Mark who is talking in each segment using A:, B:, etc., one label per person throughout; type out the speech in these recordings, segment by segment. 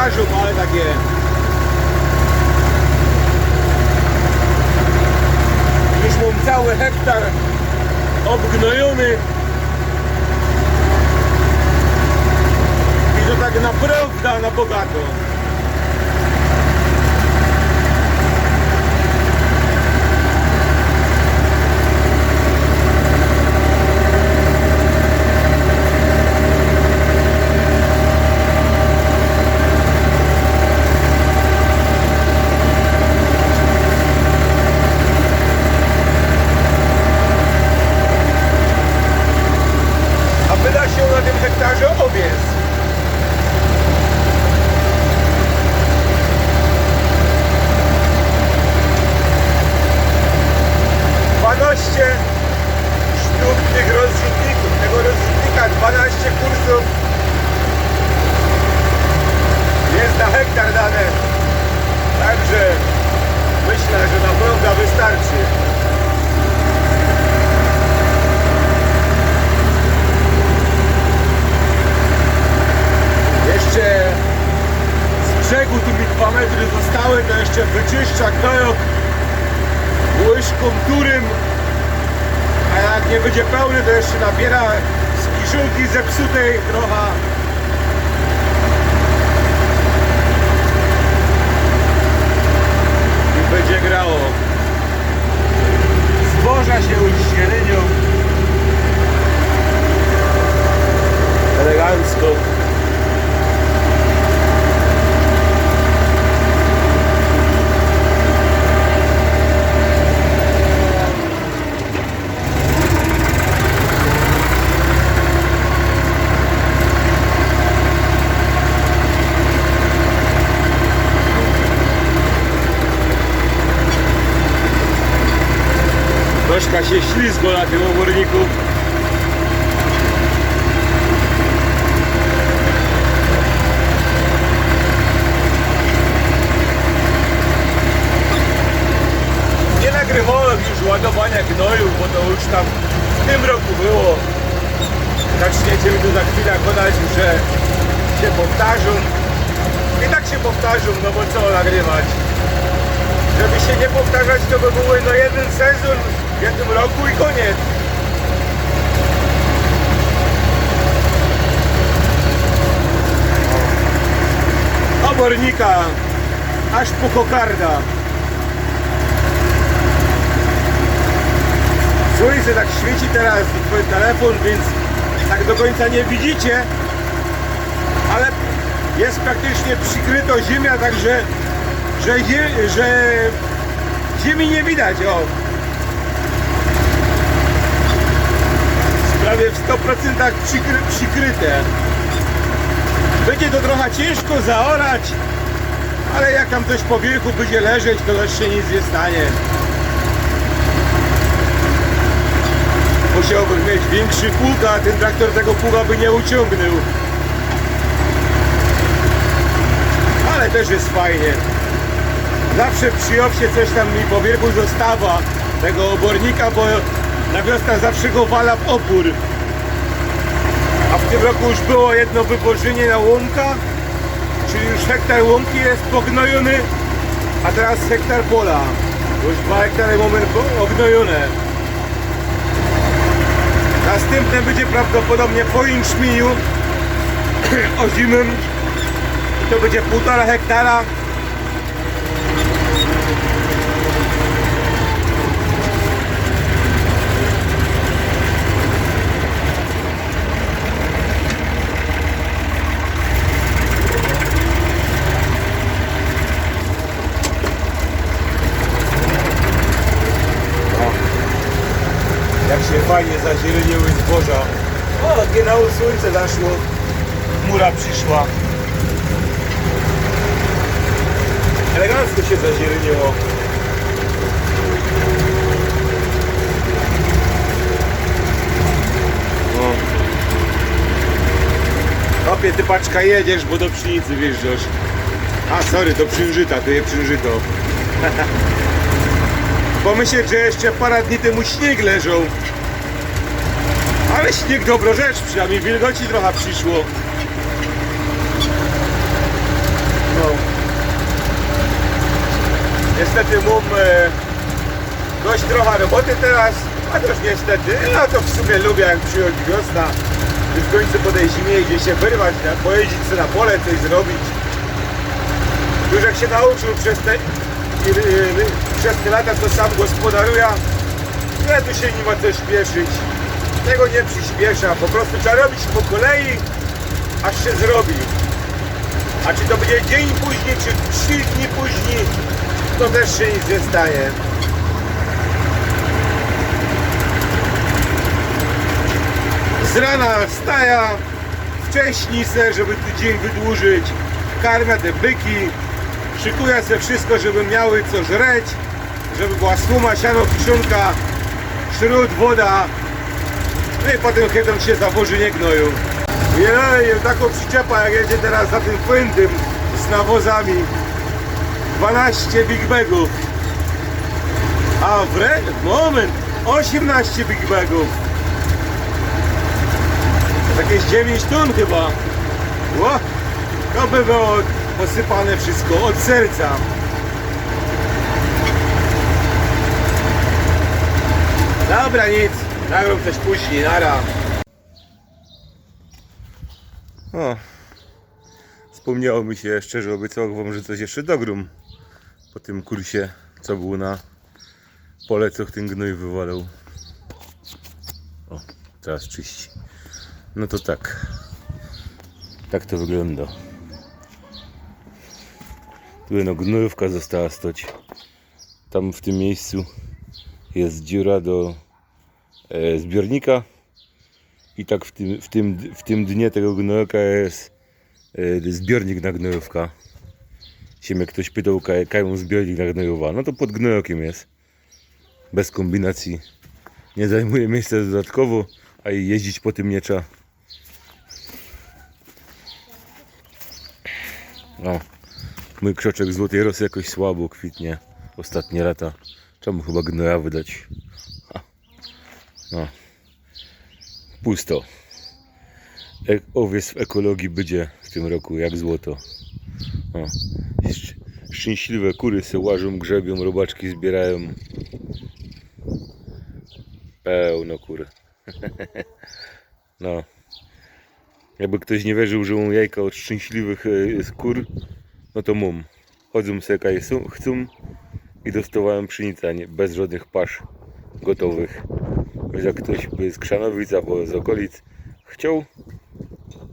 A: zarzut, ale takie... Już mam cały hektar obgnojony. I to tak naprawdę na bogato. Hektar dane. Także myślę, że na pewno wystarczy. Jeszcze z brzegu tu mi 2 metry zostały, to jeszcze wyczyszcza gnojok łyżką turym. A jak nie będzie pełny, to jeszcze nabiera z kiszonki zepsutej trochę. I będzie grało. Zboża się już zielenią. Elegancko. Troszkę się ślizgo na tym oborniku. Nie nagrywałem już ładowania gnoju, bo to już tam w tym roku było. Zaczniecie mi tu za chwilę podać, że się powtarzą. I tak się powtarzą, no bo co nagrywać? Żeby się nie powtarzać, to by było no jeden sezon jednym roku i koniec. Obornika aż po kokarda. Słońce tak świeci teraz twój telefon, więc tak do końca nie widzicie, ale jest praktycznie przykryto ziemia, także że, że ziemi nie widać, o. Prawie w 100% przykry, przykryte. Będzie to trochę ciężko zaorać, ale jak tam coś po wiechu będzie leżeć, to też się nic nie stanie. Musiałbym mieć większy pług, a ten traktor tego pługa by nie uciągnął. Ale też jest fajnie. Zawsze przy owsie coś tam mi po wierzchu zostawa tego obornika, bo na wiosnę zawsze go wala w opór. A w tym roku już było jedno wybożenie na łąka, czyli już hektar łąki jest pognojony, a teraz hektar pola. Już dwa hektary mamy ognojone. Następne będzie prawdopodobnie po inczminiu ozimym. To będzie półtora hektara. Się fajnie zazieleniły zboża. O, genau słońce zaszło. Chmura przyszła. Elegancko się zazieleniło. Opie, ty paczka jedziesz, bo do pszenicy wjeżdżasz. A, sorry, do przynżyta, to je przynżyto. Pomyśleć, że jeszcze parę dni temu śnieg leżał. Ale śnieg dobro rzecz, przynajmniej wilgoci trochę przyszło. No. Niestety mam e, dość trochę roboty teraz. A też niestety, no to w sumie lubię jak przychodzi wiosna. Już w końcu po tej zimie idzie się wyrwać, pojeździć sobie na pole, coś zrobić. Już jak się nauczył przez te, przez te lata, to sam gospodaruje, nie tu się nie ma co śpieszyć. Tego nie przyspiesza, po prostu trzeba robić po kolei, aż się zrobi. A czy to będzie dzień później, czy trzy dni później, to też się nic nie stanie. Z rana wstaja, wcześniej se, żeby tu dzień wydłużyć, karmia te byki, szykuję se wszystko, żeby miały co żreć, żeby była słoma, siano, kiszonka, śród, woda, i potem chytrą się zawoży nie gnoją. Jej, taką przyczepa jak jedzie teraz za tym płędem z nawozami. 12 Big Bagów. A wręcz, moment, 18 Big Bagów. Jakieś 9 ton chyba. Ło, to by było posypane wszystko od serca. Dobra, nic. Nagram coś później, nara. O, wspomniało mi się jeszcze, że obiecał wam, że coś jeszcze dogrum po tym kursie, co było na pole, co ten gnój wywalał. O, teraz czyści. No to tak. Tak to wygląda. Tu no gnojówka została stać. Tam w tym miejscu jest dziura do zbiornika i tak w tym, w tym, w tym dnie tego gnojaka jest e, zbiornik na gnojówka. Się mnie ktoś pytał, kaj- kają zbiornik na gnojowa. No to pod gnojokiem jest. Bez kombinacji. Nie zajmuje miejsca dodatkowo, a i jeździć po tym nie trzeba. No. Mój krzoczek złotej rosy jakoś słabo kwitnie. Ostatnie lata. Czemu chyba gnoja wydać? No. Pusto. E- owiec w ekologii będzie w tym roku jak złoto. O. Szcz- Szczęśliwe kury se łażą, grzebią, robaczki zbierają. Pełno kur. No. Jakby ktoś nie wierzył, że mam jajka od szczęśliwych e, kur, no to mum. Chodzą se kaj chcą i dostawałem pszenicę, nie, bez żadnych pasz gotowych. Jak ktoś by z Krzanowic albo z okolic chciał,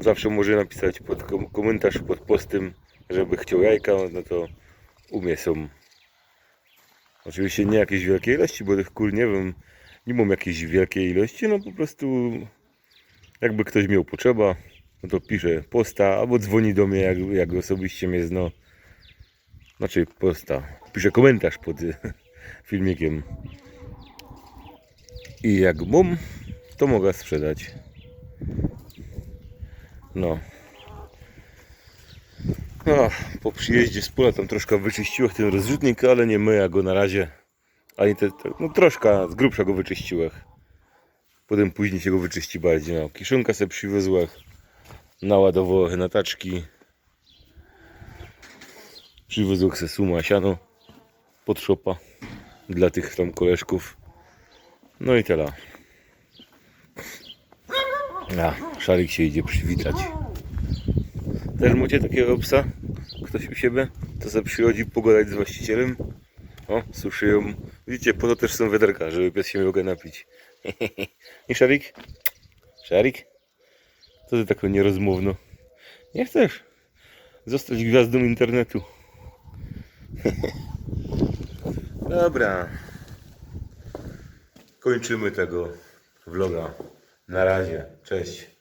A: zawsze może napisać pod kom- komentarz pod postem, żeby chciał jajka, no to umie są. Oczywiście nie jakieś wielkie ilości, bo tych kur nie wiem, nie mam jakiejś wielkiej ilości, no po prostu jakby ktoś miał potrzeba, no to pisze posta albo dzwoni do mnie, jak, jak osobiście mnie zna. Znaczy posta, pisze komentarz pod filmikiem. I jak mam, to mogę sprzedać. No. No, po przyjeździe z pola tam troszkę wyczyściłem ten rozrzutnik, ale nie myję go na razie. Ani te, te, no troszkę z grubsza go wyczyściłem. Potem później się go wyczyści bardziej. No, kiszonka sobie przywiozłem. Naładowałem na taczki. Przywiozłem se suma siano pod szopa dla tych tam koleżków. No i tyle. A, szarik się idzie przywitać. Też macie takiego psa? Ktoś u siebie? To sobie przychodzi pogadać z właścicielem. O, suszyją. Widzicie, po to też są wiaderka, żeby pies się mógł napić. I szarik? Szarik? Co ty tak nierozmowno? Nie chcesz zostać gwiazdą internetu. Dobra. Kończymy tego vloga. Na razie. Cześć.